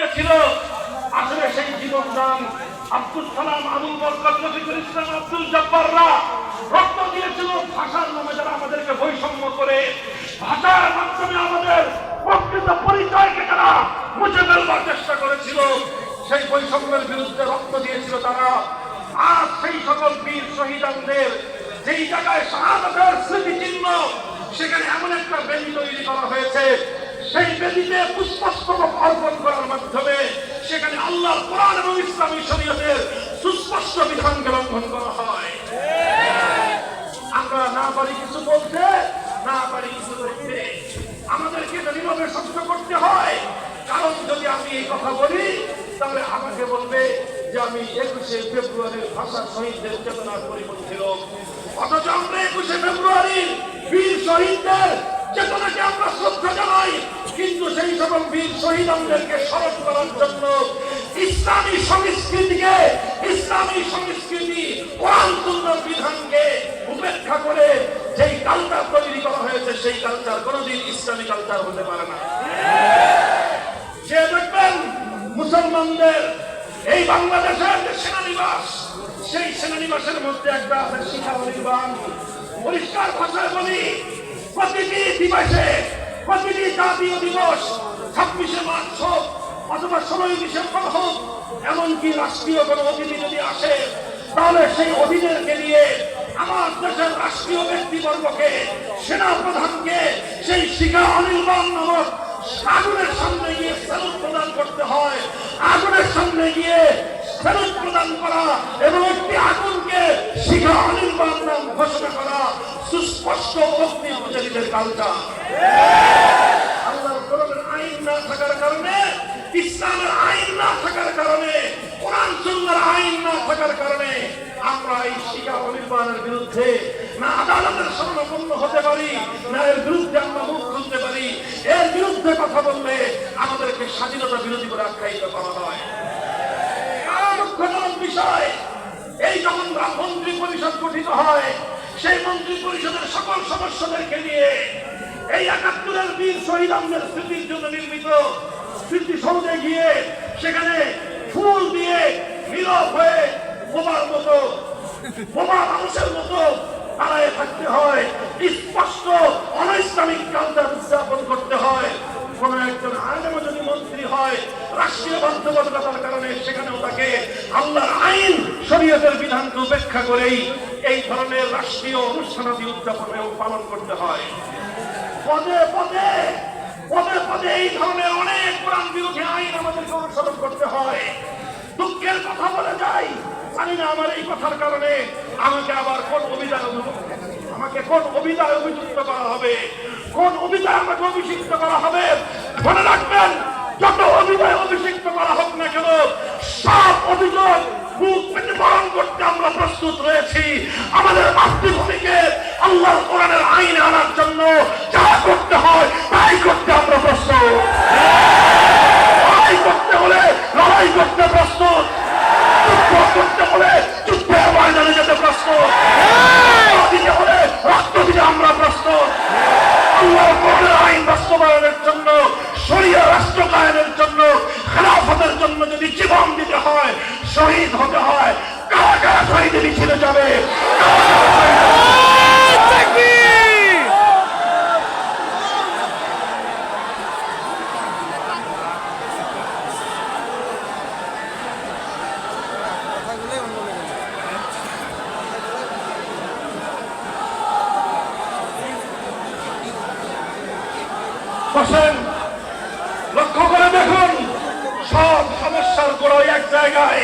দিয়েছিল আসলে সেই জীবন দান আব্দুল সালাম আবুল বরকত রফিকুল ইসলাম আব্দুল জব্বাররা রক্ত দিয়েছিল। ভাষার নামে যারা আমাদেরকে বৈষম্য করে, ভাষার মাধ্যমে আমাদের প্রকৃত পরিচয়কে যারা মুছে ফেলবার চেষ্টা করেছিল। সেই বৈষম্যের বিরুদ্ধে রক্ত দিয়েছিল তারা। আজ সেই সকল বীর শহীদানদের যেই জায়গায় শাহাদাতের স্মৃতিচিহ্ন সেখানে এমন একটা বেদি তৈরি করা হয়েছে বেদিতে পুষ্পস্তবক অর্পণ করার মাধ্যমে সেখানে আল্লাহ কোরআন এবং ইসলামী শরীয়তের সুস্পষ্ট বিধানকে লঙ্ঘন করা হয়। আমরা না পারি কিছু বলতে, না পারি কিছু করতে আমাদেরকে এটা নীরবে সহ্য করতে হয়। কারণ যদি আমি এই কথা বলি, তাহলে আমাকে বলবে যে আমি একুশে ফেব্রুয়ারির ভাষা শহীদদের চেতনার পরিপন্থী লোক। অথচ আমরা একুশে ফেব্রুয়ারি বীর শহীদদের চেতনাকে আমরা কিন্তু সেই সকল বীর শহীদদেরকে স্মরণ করার জন্য ইসলামী সংস্কৃতিকে, ইসলামী সংস্কৃতি বিধানকে উপেক্ষা করে যেই কালচার তৈরি করা হয়েছে, সেই কালচার কোনোদিন ইসলামী কালচার হতে পারে না। যে দেখবেন মুসলমানদের, এই বাংলাদেশের যে সেনানিবাস, সেই সেনানিবাসের মধ্যে একটা আছে নির্বাণ পরিষ্কার ভাষায় বলি, প্রতিটি দিবসে প্রতিটি জাতীয় দিবস ছাব্বিশে মার্চ হোক অথবা ষোলোই ডিসেম্বর হোক, এমনকি রাষ্ট্রীয় কোনো অতিথি যদি আসে, তাহলে সেই অধীনেরকে নিয়ে আমার দেশের রাষ্ট্রীয় ব্যক্তিবর্গকে সেনা প্রধানকে সেই শিখা অনির্বাণ নামক আগুনের সামনে গিয়ে স্যালুট প্রদান করতে হয়। আগুনের সামনে গিয়ে স্যালুট প্রদান করা এবং একটি আগুনকে শিখা অনির্বাণ নাম ঘোষণা করা। কালচার আল্লাহর কোরআনের আইন না থাকার কারণে আইন না থাকার কারণে কোরআন সুন্নাহর আইন না থাকার কারণে আমরা এই শিকা অনির্বাণের বিরুদ্ধে না আদালতের শরণাপন্ন হতে পারি না বিরুদ্ধে আমরা মুখ পারি এর বিরুদ্ধে কথা বললে আমাদেরকে স্বাধীনতা বিরোধী বলে আখ্যায়িত করা হয় বিষয় এই যখন মন্ত্রী পরিষদ গঠিত হয় সেই মন্ত্রী পরিষদের সকল সদস্যদেরকে নিয়ে এই একাত্তরের বীর শহীদ আমাদের স্মৃতির জন্য নির্মিত স্মৃতিসৌধে গিয়ে সেখানে ফুল দিয়ে নীরব হয়ে বোমার মতো, বোমা মানুষের মতো দাঁড়ায় থাকতে হয়। স্পষ্ট অনৈসলামিক কালচার উদযাপন করতে হয়। কোন একজন আলেম যদি মন্ত্রী হয়, রাষ্ট্রীয় বাধ্যবাধকতার কারণে সেখানেও তাকে আল্লাহর আইন শরীয়তের বিধানকে উপেক্ষা করেই এই ধরনের রাষ্ট্রীয় অনুষ্ঠানাদি উদযাপন এবং পালন করতে হয়। পদে পদে পদে পদে এই ধরনের অনেক কোরআন বিরোধী আইন আমাদেরকে অনুসরণ করতে হয়। দুঃখের কথা বলে যাই, জানি না আমার এই কথার কারণে আমাকে আবার কোন অভিযান আমাকে কোন অভিযায় অভিযুক্ত করা হবে, কোন অভিযায় আমাকে অভিষিক্ত করা হবে? মনে রাখবেন, যত অভিযায় অভিষিক্ত করা হোক না কেন, সব অভিযোগ পেতে বরণ করতে আমরা প্রস্তুত রয়েছি। আমাদের মাতৃভূমিকে আল্লাহ আইনে আনার জন্য যা করতে হয়, তাই করতে আমরা প্রস্তুত। লড়াই করতে হলে লড়াই করতে প্রস্তুত। করতে হলে যুদ্ধের ময়দানে যেতে প্রস্তুত। দিতে হলে রক্ত দিতে আমরা প্রস্তুত। আল্লাহ আইন বাস্তবায়নের জন্য, শরীয় রাষ্ট্র কায়েমের জন্য, খেলাফতের জন্য যদি জীবন দিতে হয় শহীদ হতে হয়। কারা কারা শহীদ মিছিলে যাবে? লক্ষ্য করে দেখুন, সব সমস্যার গোড়ায় এক জায়গায়